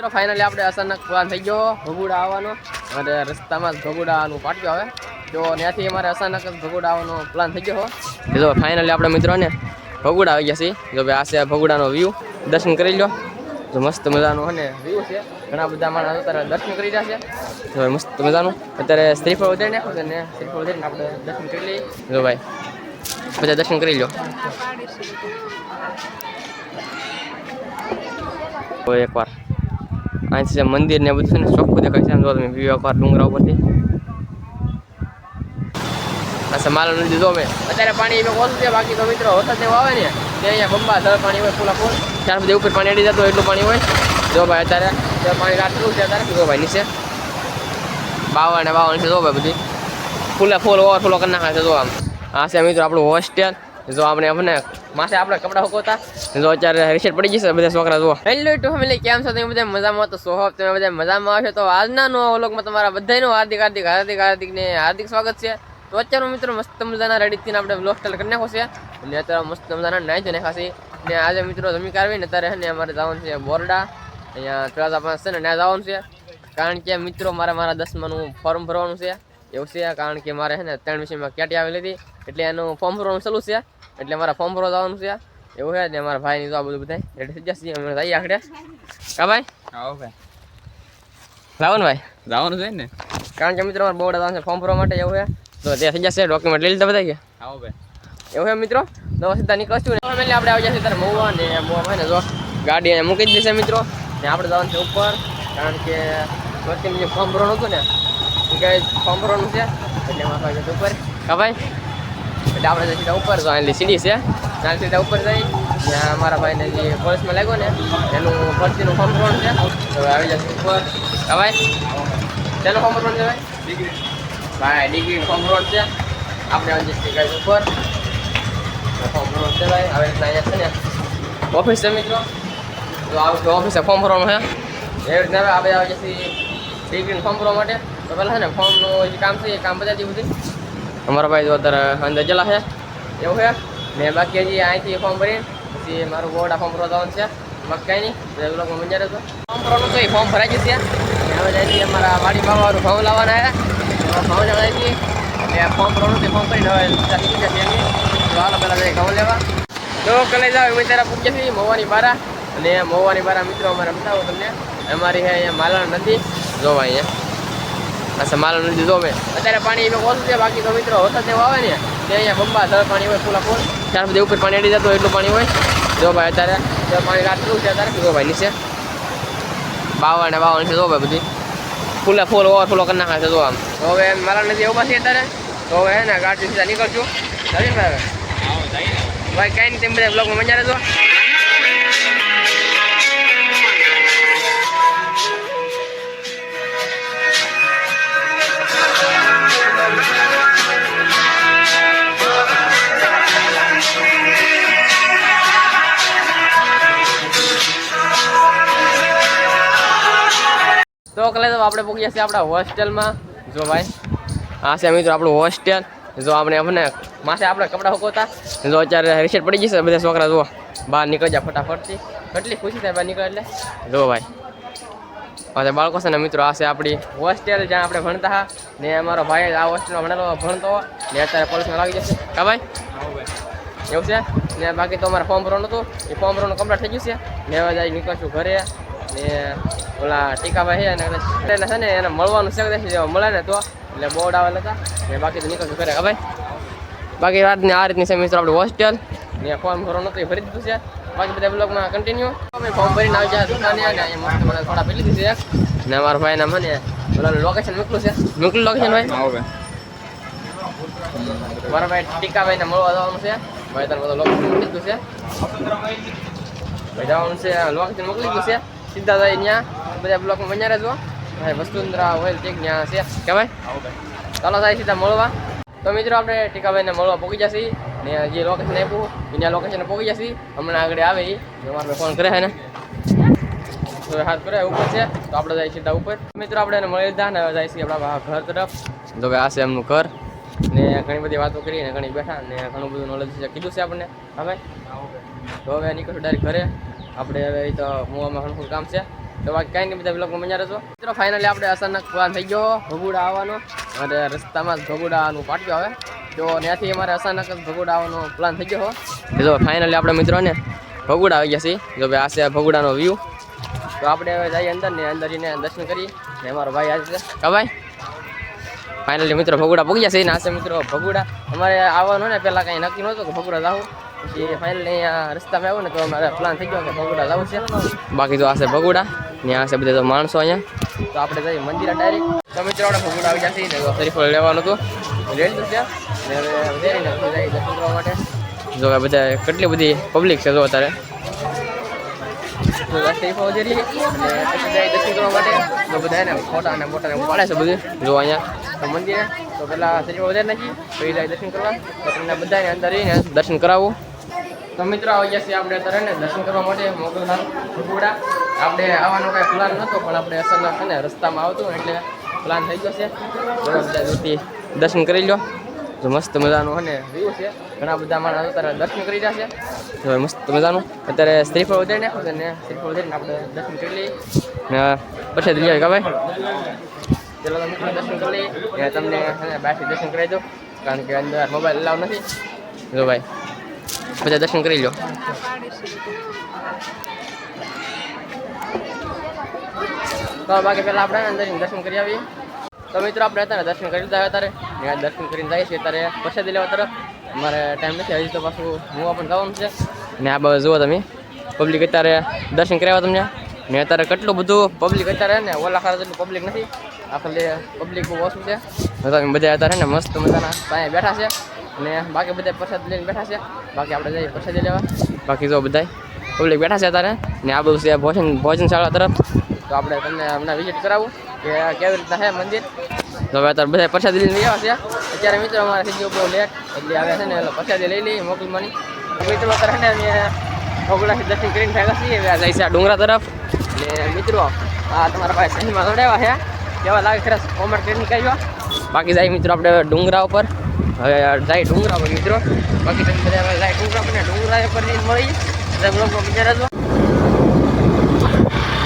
મિત્રો ફાઇનલી આપણે અચાનક પ્લાન થઈ ગયો ભગુડા આવવાનો. અને રસ્તામાં જ ભગુડા આવવાનું પાટ્યો આવે. તો ત્યાંથી અમારે અચાનક જ ભગુડા આવવાનો પ્લાન થઈ ગયો જો ફાઇનલી આપણે મિત્રોને ભગુડા આવી ગયા છીએ. જો, ભાઈ, આ છે ભગુડાનો વ્યૂ દર્શન કરી લો જો, મસ્ત મજાનો અને વ્યૂ છે. ઘણા બધા માણસ અત્યારે દર્શન કરી રહ્યા છે. જો મસ્ત મજાનું. અત્યારે શ્રીફળ ઉતરી નાખો છે ને શ્રીફળ ઉતરીને આપણે દર્શન કરી લઈએ. જો, ભાઈ, બધા દર્શન કરી લો એકવાર. અહીંથી જે મંદિર ને બધું છે ને ચોખ્ખું દેખાય છે. આમ જો તમે વ્યૂ એકવાર ડુંગરા ઉપરથી. અચ્છા માલ નદી મેં અત્યારે પાણી એમાં ઓછું છે, બાકી તો મિત્રો વરસાદ જેવો આવે ને તે અહીંયા બંબા જળ પાણી હોય, ફૂલા ફૂલ. ત્યાર બધી ઉપર પાણી અડી જતું એટલું પાણી હોય. જો ભાઈ અત્યારે તો પાણી રાતનું છે અત્યારે. જો ભાઈ નીચે. બાવળ ને બાવળ છે, જો ભાઈ બધી. ફૂલે ફૂલ, ઓવરફ્લો કરી નાખે છે, જો આમ. આ છે મિત્રો આપણું હોસ્ટેલ. જો આપણે આપણે માથે આપણે કપડા સુકવતા જો અત્યારે રિસેટ પડી જશે બધા છોકરા જુઓ. હેલો ટુ ફેમિલી કેમ છો? તમે બધા મજામાં તો સોહબ તમે બધા મજામાં આવશો તો આજના નો વ્લોગમાં તમારા બધાનું હાર્દિક હાર્દિક હાર્દિક ને હાર્દિક સ્વાગત છે. તો અત્યારે મિત્રો મસ્ત મજાના રેડી થઈને આપણે બ્લોગ સ્ટાર્ટ કરી નાખો છે. અને અત્યારે મસ્ત મજાના નાઈ જ નાખા છે. ને આજે મિત્રો જમી કાઢવી ને અત્યારે અને અમારે જવાનું છે બોરડા. અહીંયા થોડા આપણે છે ને ત્યાં જવાનું છે. કારણ કે મિત્રો મારે મારા દસમાનું ફોર્મ ભરવાનું છે. એવું છે કારણ કે મારે છે ને ત્રણ વિષયમાં કેટી આવેલી હતી એટલે એનું ફોર્મ ભરવાનું ચાલુ છે. એટલે મારે ફોર્મ ભરવા જવાનું છે. એવું છે ને મારા ભાઈની તો આ બધું બધા રેડી થઈ જશે. અમે જઈએ આખડે કા ભાઈ? આવો ભાઈ. લાવો ને ભાઈ. જવાનું છે ને? કારણ કે મિત્રો મારે બોર્ડ જવાનું છે ફોર્મ ભરવા માટે એવું છે. તો તે થઈ જશે ડોક્યુમેન્ટ લઈ લીધા બધા કે? આવો ભાઈ. એવું છે મિત્રો? તો સીધા નીકળશું ને. ફેમિલી આપણે આવી જશે ત્યારે મોવા ને મોવા ને જો ગાડી મૂકી જ દેશે મિત્રો. ને આપણે જવાનું છે ઉપર. કારણ કે વચ્ચે જે ફોર્મ ભરવાનું હતું ને કાંઈ ફોર્મ ભરવાનું છે. એટલે મારા ભાઈ જશે ઉપર. હા ભાઈ? એટલે આપણે જઈએ સીધા ઉપર જો અહીંથી સીડી છે. ત્યાં સીધા ઉપર જઈ, ત્યાં મારા ભાઈને જે પોલીસમાં લાગ્યો ને, એનું ભરતીનું ફોર્મ ભરવાનું છે. તો આવી જશે ઉપર. હા ભાઈ? તેનું ફોર્મ ભરવાનું છે ભાઈ? ભાઈ ડિગ્રી ફોર્મ ભરવાનું છે. આપણે આવી જઈએ ગાડી ઉપર. ફોર્મ ભરવાનું છે ભાઈ. હવે અહીંયા છે ને ઓફિસ છે મિત્રો. તો આ ઓફિસે ફોર્મ ભરવાનું છે. એવી રીતના આપણે આવી જશે ડિગ્રીનું ફોર્મ ભરવા માટે. તો પહેલાં છે ને ફોર્મનું જે કામ છે એ કામ બતાવી બધી અમારા ભાઈ જો અત્યારે અંદર જલા છે. એવું છે? ને બાકી હજી અહીંથી ફોર્મ ભરીને પછી મારું બોર્ડ ફોર્મ ભરવા જવાનું છે. બાકી કાંઈ નહીં. બધા લોકો મજા રહેતો ફોર્મ ભરવાનું તો એ ફોર્મ ભરાઈ જશે. ને હવે જાય અમારા વાડી બાબાનું ફોર્મ લાવવાના આવ્યા ફોર્મ લેવા છીએ છે. એટલે ફોર્મ ભરવાનું તે ફોર્મ કરીને હવે શીખી જશે એમની. તો હાલો પહેલાં જઈએ ઘઉં લેવા. તો કલે જાવ અમે ત્યારે પૂછીએ છીએ મોવાની બારા. અને મોવાની બારા મિત્રો અમારે બતાવો તમને. અમારી છે અહીંયા માલણ નદી. જોવા અહીંયા. અચ્છા માલણ નદી દીધો મેં. અત્યારે પાણી એમાં ઓછું છે, બાકી તો મિત્રો વરસાદ જેવો આવે ને, તે અહીંયા બંબા દર પાણી હોય, ફૂલા ફૂલ. ત્યાર બધી ઉપર પાણી અડી જતું એટલું પાણી હોય. જો ભાઈ અત્યારે તો પાણી રાતનું છે અત્યારે, જો ભાઈ નીચે. બાવળ ને બાવળ છે, જો ભાઈ બધી. ફૂલે ફૂલ ઓવરફ્લો કરી નાખે છે, જો આમ. તો હવે મારા નથી એવું પછી અત્યારે. તો હવે હે ને, ગાડી સીધા નીકળશું. ભાઈ કાંઈ નહીં, તેમ બધા બ્લોગમાં મજા રહેજો. તો કલે તો આપણે પૂગ્યા છીએ આપણા હોસ્ટેલમાં. જો ભાઈ, આ છે મિત્રો આપણું હોસ્ટેલ. જો આપણે અમને માથે આપણે કપડાં સુકવતા. જો અત્યારે રિસેટ પડી જશે બધા છોકરા, જુઓ. બહાર નીકળી જાય ફટાફટથી. કેટલી ખુશી થાય બહાર નીકળે એટલે. જો ભાઈ, પાછા બાળકો છે ને મિત્રો, આ છે આપણી હોસ્ટેલ જ્યાં આપણે ભણતા હા ને અમારો ભાઈ આ હોસ્ટેલમાં ભણેલો ભણતો ને અત્યારે પોલીસમાં લાગી જશે. કા ભાઈ? એવું છે? ને બાકી તો અમારે ફોર્મ ભરવાનું હતું. એ ફોર્મ ભરવાનું કમ્પ્લીટ થઈ ગયું છે. ને હવે જાય નીકળશું ઘરે. ને ઓલા ટીકાભાઈ છે અને એટલે છે ને એને મળવાનું છે કદાચ મળે ને તો એટલે બોર્ડ આવેલા હતા ને બાકી તો નીકળશું ઘરે હા ભાઈ? બાકી રાતની આ રીતની છે મિત્રો આપણે હોસ્ટેલ ને ફોર્મ ભરવાનું હતું એ ભરી દીધું છે. બાકી બધા બ્લોગમાં કન્ટિન્યુ અમે ફોર્મ ભરીને આવી જાય દુકાને અને અહીંયા મસ્ત મને થોડા પેલી દીધી છે. ને અમારા ભાઈને મને ઓલા લોકેશન મોકલું છે. મોકલું લોકેશન ભાઈ? ભાઈ મારા ભાઈ ટીકાભાઈને મળવા જવાનું છે. ભાઈ તને બધું લોકેશન મોકલી દીધું છે. ભાઈ જવાનું છે લોકેશન મોકલી દીધું છે. સીધા જાય ત્યાં. બધા બ્લોકમાં બન્યા રહેજો. ભાઈ, વસુંધરા હોય તે ત્યાં છે. કે ભાઈ? ચાલો સાહેબ સીધા મળવા. તો મિત્રો, આપણે ટીકાભાઈને મળવા પહોંચી જશે. ને જે લોકેશન આપ્યું બીજા લોકેશન પહોંચી જશે. હમણાં આગળ આવે એ અમારે ફોન કરે ને. તો હાથ કરે ઉપર છે. તો આપણે જાય સીધા ઉપર. મિત્રો, આપણે એને મળી લીધા ને હવે જાય છીએ આપણા ઘર તરફ. જો કે આ છે એમનું ઘર. ને ઘણી બધી વાતો કરી ને ઘણી બેઠા ને ઘણું બધું નોલેજ છે કીધું છે આપણને. હા, ભાઈ? તો હવે નીકળશું ડાયરેક્ટ ઘરે. આપણે હવે તો મોવામાં ઘણું કામ છે. તો બાકી કાંઈ નહીં, બધા બ્લોગમાં મજા રહેશો. મિત્રો ફાઇનલી આપણે અચાનક પ્લાન થઈ ગયો, ભગુડા આવવાનો અને રસ્તામાં જ ભગુડાનું પાટ્યો આવે. તો ત્યાંથી અમારે અચાનક જ ભગુડા આવવાનો પ્લાન થઈ ગયો જો ફાઇનલી આપણે મિત્રોને ભગુડા આવી ગયા છીએ. જો, ભાઈ, આ છે ભગુડાનો વ્યૂ તો આપણે હવે જઈએ અંદર ને, અંદર જઈને દર્શન કરી. ને અમારો ભાઈ આજે કા ભાઈ? ફાઇનલી મિત્રો, ભગુડા પહોંચી જશે ને આ છે મિત્રો, ભગુડા. અમારે આવવાનું ને, પહેલાં કાંઈ નક્કી નહોતું કે ભગુડા જાવું પછી ફાઇનલી અહીંયા રસ્તામાં આવ્યું ને, તો અમારે પ્લાન થઈ ગયો કે ભગુડા જવું છે. બાકી તો આ છે ભગુડા. આ છે બધા તો માણસો અહીંયા. તો આપણે જઈએ મંદિરે ડાયરેક્ટ તમે મિત્રો, આપણે ભગુડા આવી જશે ને તો શરીફળ લેવાનું હતું. દર્શન કરવા માટે. જો બધા કેટલી બધી પબ્લિક છે જો અત્યારે. જો અહીંયા. મંદિરે. તો પેલા શરીફળ વધારે નાખી દર્શન કરવા. તો તમને બધાને અંદર રહીને દર્શન કરાવું. તો મિત્રો, આવી છે આપણે અત્યારે દર્શન કરવા માટે મોગલધામ ભગુડા આપણે આવવાનો કાંઈ પ્લાન નહોતો પણ આપણે અસરના ને રસ્તામાં આવતું એટલે પ્લાન થઈ ગયો છે બધા દૂરથી દર્શન કરી લો જો મસ્ત મજાનું અને વ્યૂ છે. ઘણા બધા માણસ અત્યારે દર્શન કરી રહ્યા છે. તો મસ્ત મજાનું. અત્યારે શ્રીફળ વધારી નાખ્યું છે ને શ્રીફળ વધારીને આપણે દર્શન કરી લઈએ. ને પછી લઈએ કે ભાઈ? ચલો તમે દર્શન કરી લઈએ. ને તમને બહારથી દર્શન કરાવી દો કારણ કે અંદર મોબાઈલ અલાવ નથી. જો ભાઈ, બધા દર્શન કરી લો તો બાકી પહેલાં આપણે અંદર દર્શન કરી આવીએ. તો મિત્રો, આપણે અત્યારે દર્શન કરી લીધા અત્યારે. ત્યાં દર્શન કરીને જઈએ છીએ અત્યારે પ્રસાદી લેવા તરફ. અમારે ટાઈમ નથી, હજી તો પાછું હું પણ જવાનું છે. ને આ જુઓ તમે. પબ્લિક અત્યારે દર્શન કરાવ્યા તમને. ને અત્યારે કેટલું બધું પબ્લિક અત્યારે ને ઓલા ખાસ જેટલું પબ્લિક નથી. આખલે પબ્લિક બહુ ઓછું છે. તમે બધા અત્યારે ને મસ્ત મજાના ત્યાં બેઠા છે. ને બાકી બધા પ્રસાદ લઈને બેઠા છે. બાકી આપણે જઈએ પ્રસાદી લેવા. બાકી જો બધા પબ્લિક બેઠા છે અત્યારે. ને આ બધું છે ભોજન ભોજનશાળા તરફ. તો આપણે તમને હમણાં વિઝિટ કરાવું કે કેવી રીતના છે મંદિર. તો હવે અત્યારે બધા પ્રસાદી લઈને આવ્યા છે. અત્યારે મિત્રો અમારે થઈ ગયું બહુ લેટ એટલે હવે છે ને પ્રસાદી લઈ લઈએ, મોકલી મોકલવાની મિત્રો અત્યારે ને અમે ભગોડાથી દર્શન કરીને ભેગા છીએ. જાય છે ડુંગરા તરફ. ને મિત્રો, આ તમારા પાસે સહીમાં જોડાયા છે. કેવા લાગે ખરા કોમેન્ટ કરીને કહેજો. બાકી જાય મિત્રો આપણે ડુંગરા ઉપર. હવે જાય ડુંગરા પર મિત્રો. બાકી તમે બધા જાય ડુંગરા પર ડુંગરા ઉપર જઈને મળી તમે લોકો બીજા તો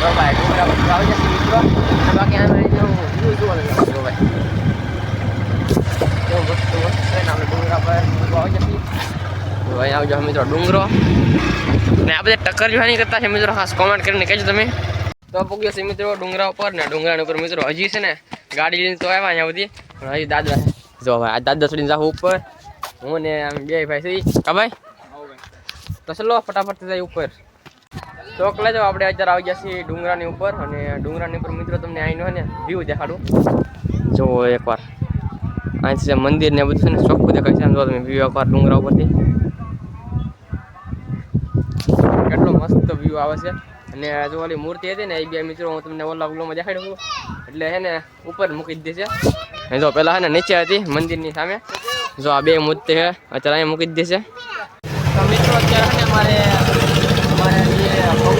ભાઈ ડુંગરા આવી જશે બાકી જોવાનું જો ભાઈ ડુંગરા પર આવી જશે ભાઈ આવજો મિત્રો ડુંગરો ને આ બધા ટક્કર જોવાની કરતા છે મિત્રો ખાસ કોમેન્ટ કરીને કહેજો તમે તો પૂગ્યો છે મિત્રો ડુંગરા ઉપર ડુંગરા ઉપર મિત્રો હજી છે ને ગાડી લઈને તો આવ્યા અહીંયા બધી પણ હજી દાદા જો ભાઈ આ દાદા ચડીને જાવ ઉપર હું ને આમ બે ભાઈ છે કા ભાઈ તો ચલો, ફટાફટ જાય ઉપર. તો લેજો, આપણે અત્યારે આવી ગયા છીએ ડુંગરાની ઉપર અને ડુંગરાની ઉપર મિત્રો તમને અહીંનો ને વ્યૂ દેખાડું. જો એકવાર. અહીંથી છે મંદિર ને બધું છે ને ચોખ્ખું દેખાય છે જો તમે વ્યૂ એકવાર ડુંગરા ઉપરથી. કેટલો મસ્ત વ્યૂ આવે છે. અને જો ઓલી મૂર્તિ હતી ને, એ બે મિત્રો હું તમને ઓલા વ્લોગમાં દેખાડ્યું એટલે હે ને, ઉપર મૂકી દીધી છે જો પહેલાં હે ને, નીચે હતી મંદિરની સામે. જો આ બે મૂર્તિ છે અત્યારે અહીંયા મૂકી દીધી છે મિત્રો, અત્યારે જે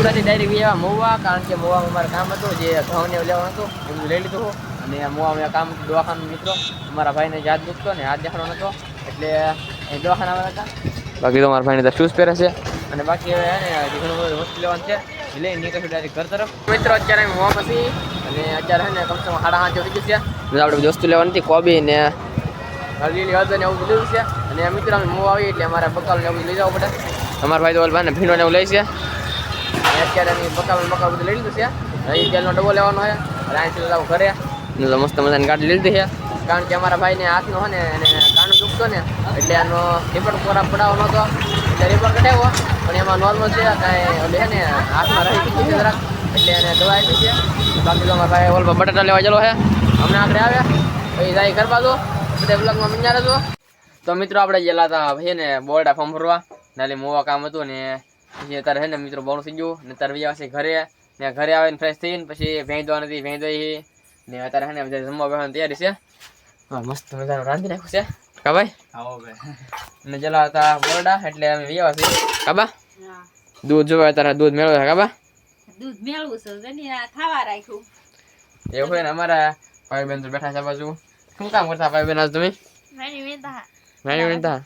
બગુડાથી ડાયરેક્ટ ગયા મોવા કારણ કે મોવામાં અમારે કામ હતું જે ઘઉં ને લેવાનું હતું એ લઈ લીધું અને મોવામાં કામ હતું દવાખાનું મિત્રો અમારા ભાઈને જાત દુખતો ને હાથ દેખાડવાનો હતો એટલે એ દવાખાના આવ્યા હતા. બાકી તો મારા ભાઈને તો શૂઝ પહેરે છે. અને બાકી હવે ને ઘણું બધું વસ્તુ લેવાનું છે. એ લઈને નીકળશું ડાયરેક્ટ ઘર તરફ. મિત્રો અત્યારે અમે મોવા પછી. અને અત્યારે ને કમસે કમ સાડા થઈ ગયું છે. આપણે વસ્તુ લેવાની હતી કોબી ને હળદી હળદર ને એવું બધું છે. અને મિત્રો અમે મોં આવી એટલે અમારા બકાલ ને એવું લઈ જવું પડે. અમારા ભાઈ તો ઓલ ને ભીનો ને એવું લઈ છે. અત્યારે અમે ને બધું લીધું છે. અહીં ને મસ્ત મજાની ગાડી લીધી છે. કારણ કે અમારા ભાઈને હોય ને, એને કાનું દુખતો ને, એટલે આનો રિપોર્ટ ખોરાક પડાવવાનો હતો. એટલે રિપોર્ટ કઢાવ્યો. પણ એમાં નોર્મલ છે, કાંઈ છે ને, હાથમાં રહી ગયું છે જરાક. એટલે એને દવા આપી છે. બાકી તો અમારા ભાઈ ઓલ બટાટા લેવા ચાલો છે. અમને આગળ આવ્યા પછી જાય ઘર બાજુ. બધા બ્લોગમાં મિન્યા રહેજો. તો મિત્રો, આપણે ગયેલા હતા છે ને બોરડા ફોર્મ ભરવા. નાલી મોવા કામ હતું ને પછી અત્યારે છે ને મિત્રો બહુ થઈ ગયું. ને અત્યારે બીજા છે ઘરે. ને ઘરે આવીને ફ્રેશ થઈને પછી ભેંસ દવા નથી ભેંસ દઈ ને અત્યારે છે ને બધા જમવા બેસવાની તૈયારી છે. હા મસ્ત મજાનું રાંધી નાખ્યું છે. કા ભાઈ? આવો ભાઈ. ને જલા હતા બોરડા એટલે અમે વ્યા છે કાબા દૂધ જોવા તારા દૂધ મેળવે છે કાબા દૂધ મેળવું છે જેની ખાવા રાખ્યું. એવું હોય ને અમારા ભાઈ બેન તો બેઠા છે બાજુ. શું કામ કરતા ભાઈ બેન આજ તમે? મારી વેતા નાની બનતા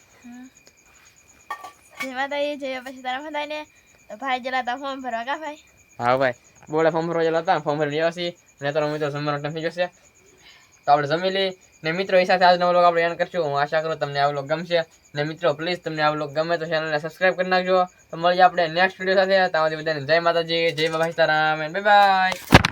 જે માતા એ છે પછી તારા માતા ને ભાઈ જલા તા ફોર્મ ભરવા કા ભાઈ હા ભાઈ બોલે ફોર્મ ભરવા હતા ફોર્મ ભરી રહ્યા ને અને તો મિત્રો જમવાનો ટાઈમ થઈ જશે તો આપણે જમી લઈ ને મિત્રો એ સાથે આજનો વ્લોગ આપણે એન્ડ કરશું હું આશા કરું તમને આ વ્લોગ ગમશે ને મિત્રો પ્લીઝ તમને આ વ્લોગ ગમે તો ચેનલને સબસ્ક્રાઇબ કરી નાખજો તો મળીએ આપણે નેક્સ્ટ વીડિયો સાથે ત્યાં સુધી બધાને જય માતાજી જય બાબા સીતારામ બાય બાય